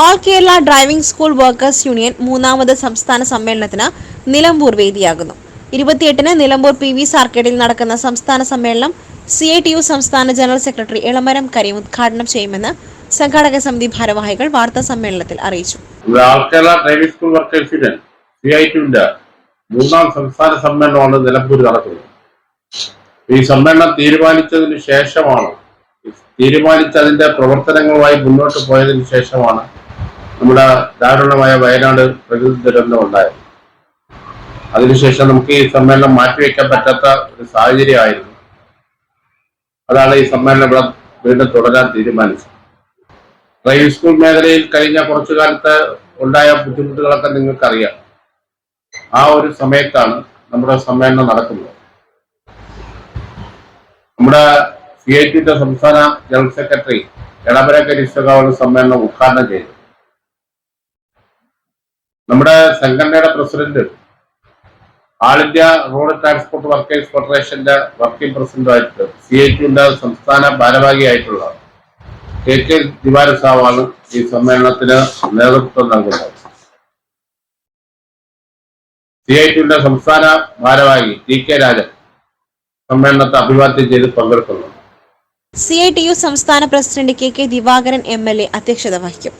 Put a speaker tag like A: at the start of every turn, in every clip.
A: All Kerala driving school workers union മൂന്നാമത് സംസ്ഥാന സമ്മേളനത്തിന് നിലമ്പൂർ വേദിയാകുന്നു. ഇരുപത്തിയെട്ടിന് നിലമ്പൂർ പി വി സാർക്കേഡിൽ നടക്കുന്ന സംസ്ഥാന സമ്മേളനം സി ഐ ടി യു സംസ്ഥാന ജനറൽ സെക്രട്ടറി ഇളമരം കരീം ഉദ്ഘാടനം ചെയ്യുമെന്ന് സംഘാടക സമിതി ഭാരവാഹികൾ വാർത്താ സമ്മേളനത്തിൽ അറിയിച്ചു.
B: ഡ്രൈവിംഗ് സ്കൂൾ വർക്കേഴ്സ് മൂന്നാം സംസ്ഥാന സമ്മേളനമാണ് നിലമ്പൂർ നടക്കുന്നത്. ഈ സമ്മേളനം തീരുമാനിച്ചതിന് ശേഷമാണ് തീരുമാനിച്ചതിന്റെ പ്രവർത്തനങ്ങളുമായി മുന്നോട്ട് പോയതിനു ശേഷമാണ് നമ്മുടെ ദാരുണമായ വയനാട് പ്രകൃതി ദുരന്തം ഉണ്ടായത് അതിനുശേഷം നമുക്ക് ഈ സമ്മേളനം മാറ്റിവെക്കാൻ പറ്റാത്ത ഒരു സാഹചര്യമായിരുന്നു. അതാണ് ഈ സമ്മേളനം ഇവിടെ വീണ്ടും തുടരാൻ തീരുമാനിച്ചത്. ഡ്രൈവിംഗ് സ്കൂൾ മേഖലയിൽ കഴിഞ്ഞ കുറച്ചു കാലത്ത് ഉണ്ടായ ബുദ്ധിമുട്ടുകളൊക്കെ നിങ്ങൾക്കറിയാം. ആ ഒരു സമയത്താണ് നമ്മുടെ സമ്മേളനം നടക്കുന്നത്. നമ്മുടെ സി ഐ ടിയുടെ സംസ്ഥാന ജനറൽ സെക്രട്ടറി ഇഷ്ടകാവൽ സമ്മേളനം ഉദ്ഘാടനം ചെയ്തു നമ്മുടെ സംഘടനയുടെ president all India road transport workers ഫെഡറേഷന്റെ വർക്കിംഗ് പ്രസിഡന്റായിട്ട് സി ഐ ടിയുടെ സംസ്ഥാന ഭാരവാഹിയായിട്ടുള്ള കെ കെ ദിവാര സാവാണ് ഈ സമ്മേളനത്തിന് നേതൃത്വം നൽകുന്നത്. സി ഐ ടിയുടെ സംസ്ഥാന ഭാരവാഹി ടി കെ രാജൻ സമ്മേളനത്തെ അഭിവാദ്യം ചെയ്ത് പങ്കെടുക്കുന്നു.
A: സി ഐ ടി യു സംസ്ഥാന president K K Divakaran M L A അധ്യക്ഷത വഹിക്കും.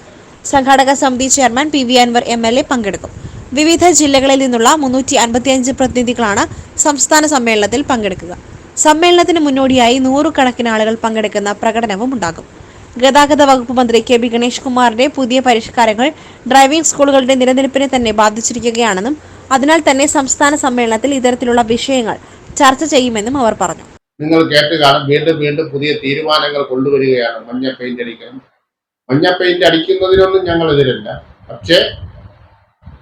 A: സംഘാടക സമിതി chairman P V Anvar M L A പങ്കെടുക്കും. വിവിധ ജില്ലകളിൽ നിന്നുള്ള മുന്നൂറ്റി അൻപത്തിയഞ്ച് പ്രതിനിധികളാണ് സംസ്ഥാന സമ്മേളനത്തിൽ പങ്കെടുക്കുക. സമ്മേളനത്തിന് മുന്നോടിയായി നൂറുകണക്കിന് ആളുകൾ പങ്കെടുക്കുന്ന പ്രകടനവും ഉണ്ടാകും. ഗതാഗത വകുപ്പ് മന്ത്രി കെ ബി ഗണേഷ് കുമാറിന്റെ പുതിയ പരിഷ്കാരങ്ങൾ ഡ്രൈവിംഗ് സ്കൂളുകളുടെ നിലനിൽപ്പിനെ തന്നെ ബാധിച്ചിരിക്കുകയാണെന്നും അതിനാൽ തന്നെ സംസ്ഥാന സമ്മേളനത്തിൽ ഇത്തരത്തിലുള്ള വിഷയങ്ങൾ ചർച്ച ചെയ്യുമെന്നും അവർ പറഞ്ഞു.
B: നിങ്ങൾ കേട്ട് കാണും വീണ്ടും വീണ്ടും പുതിയ തീരുമാനങ്ങൾ കൊണ്ടുവരികയാണ് മഞ്ഞ പെയിന്റ് അടിക്കണം മഞ്ഞ പെയിന്റ് അടിക്കുന്നതിനൊന്നും ഞങ്ങൾ എതിരല്ല പക്ഷേ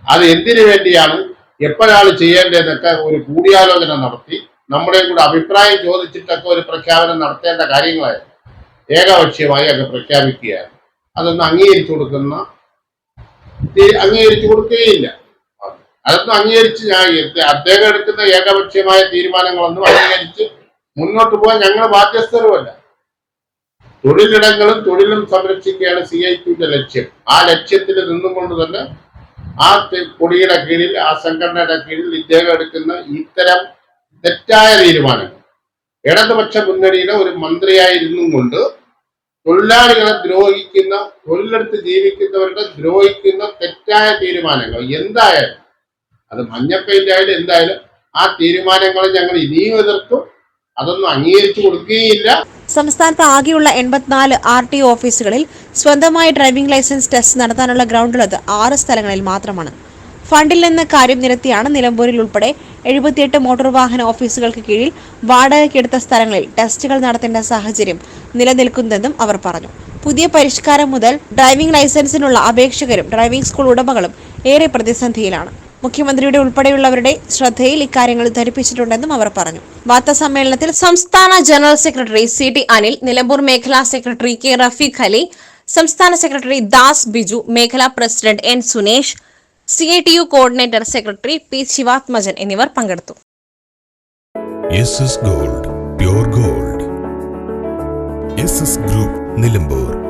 B: അത് എന്തിനു വേണ്ടിയാണ് എപ്പോഴാണ് ചെയ്യേണ്ടതെന്നൊക്കെ ഒരു കൂടിയാലോചന നടത്തി നമ്മുടെ കൂടെ അഭിപ്രായം ചോദിച്ചിട്ടൊക്കെ ഒരു പ്രഖ്യാപനം നടത്തേണ്ട കാര്യങ്ങളായിരുന്നു ഏകപക്ഷീയമായി അങ്ങ് പ്രഖ്യാപിക്കുകയാണ്. അതൊന്നും അംഗീകരിച്ചു കൊടുക്കുന്ന അംഗീകരിച്ചു കൊടുക്കുകയില്ല. അതൊന്നും അംഗീകരിച്ച് ഞാൻ അദ്ദേഹം എടുക്കുന്ന ഏകപക്ഷീയമായ തീരുമാനങ്ങളൊന്നും അംഗീകരിച്ച് മുന്നോട്ട് പോകാൻ ഞങ്ങൾ ബാധ്യസ്ഥരുമല്ല. തൊഴിലിടങ്ങളും തൊഴിലും സംരക്ഷിക്കുകയാണ് സി ഐ ടിയുടെ ലക്ഷ്യം. ആ ലക്ഷ്യത്തിൽ നിന്നുകൊണ്ട് തന്നെ ആ കൊടിയുടെ കീഴിൽ ആ സംഘടനയുടെ കീഴിൽ ഇദ്ദേഹം എടുക്കുന്ന ഇത്തരം തെറ്റായ തീരുമാനങ്ങൾ. ഇടതുപക്ഷ മുന്നണിയിലെ ഒരു മന്ത്രിയായിരുന്നും കൊണ്ട് തൊഴിലാളികളെ ദ്രോഹിക്കുന്ന തൊഴിലെടുത്ത് ജീവിക്കുന്നവരുടെ ദ്രോഹിക്കുന്ന തെറ്റായ തീരുമാനങ്ങൾ എന്തായാലും അത് മഞ്ഞപ്പയിലായാലും എന്തായാലും ആ തീരുമാനങ്ങളെ ഞങ്ങൾ ഇനിയും എതിർക്കും. അതൊന്നും അംഗീകരിച്ചു കൊടുക്കുകയില്ല.
A: സംസ്ഥാനത്ത് ആകെയുള്ള എൺപത്തിനാല് ആർ ടി ഓഫീസുകളിൽ സ്വന്തമായി ഡ്രൈവിംഗ് ലൈസൻസ് ടെസ്റ്റ് നടത്താനുള്ള ഗ്രൗണ്ടുള്ളത് ആറ് സ്ഥലങ്ങളിൽ മാത്രമാണ്. ഫണ്ടിൽ നിന്ന് കാര്യം നിരത്തിയാണ് നിലമ്പൂരിൽ ഉൾപ്പെടെ എഴുപത്തിയെട്ട് മോട്ടോർ വാഹന ഓഫീസുകൾക്ക് കീഴിൽ വാടകയ്ക്കെടുത്ത സ്ഥലങ്ങളിൽ ടെസ്റ്റുകൾ നടത്തേണ്ട സാഹചര്യം നിലനിൽക്കുന്നതെന്നും അവർ പറഞ്ഞു. പുതിയ പരിഷ്കാരം മുതൽ ഡ്രൈവിംഗ് ലൈസൻസിനുള്ള അപേക്ഷകരും ഡ്രൈവിംഗ് സ്കൂൾ ഉടമകളും ഏറെ പ്രതിസന്ധിയിലാണ്. മുഖ്യമന്ത്രിയുടെ ഉൾപ്പെടെയുള്ളവരുടെ ശ്രദ്ധയിൽ ഇക്കാര്യങ്ങൾ ധരിപ്പിച്ചിട്ടുണ്ടെന്നും അവർ പറഞ്ഞു. വാർത്താ സമ്മേളനത്തിൽ സംസ്ഥാന general secretary C T Anil Nilambur മേഖലാ സെക്രട്ടറി കെ റഫീഖ് അലി സംസ്ഥാന സെക്രട്ടറി ദാസ് ബിജു മേഖലാ president N Sunesh C I T U coordinator secretary P Sivathmajan എന്നിവർ പങ്കെടുത്തു.
C: Gold gold. ഗ്രൂപ്പ് നിലമ്പൂർ.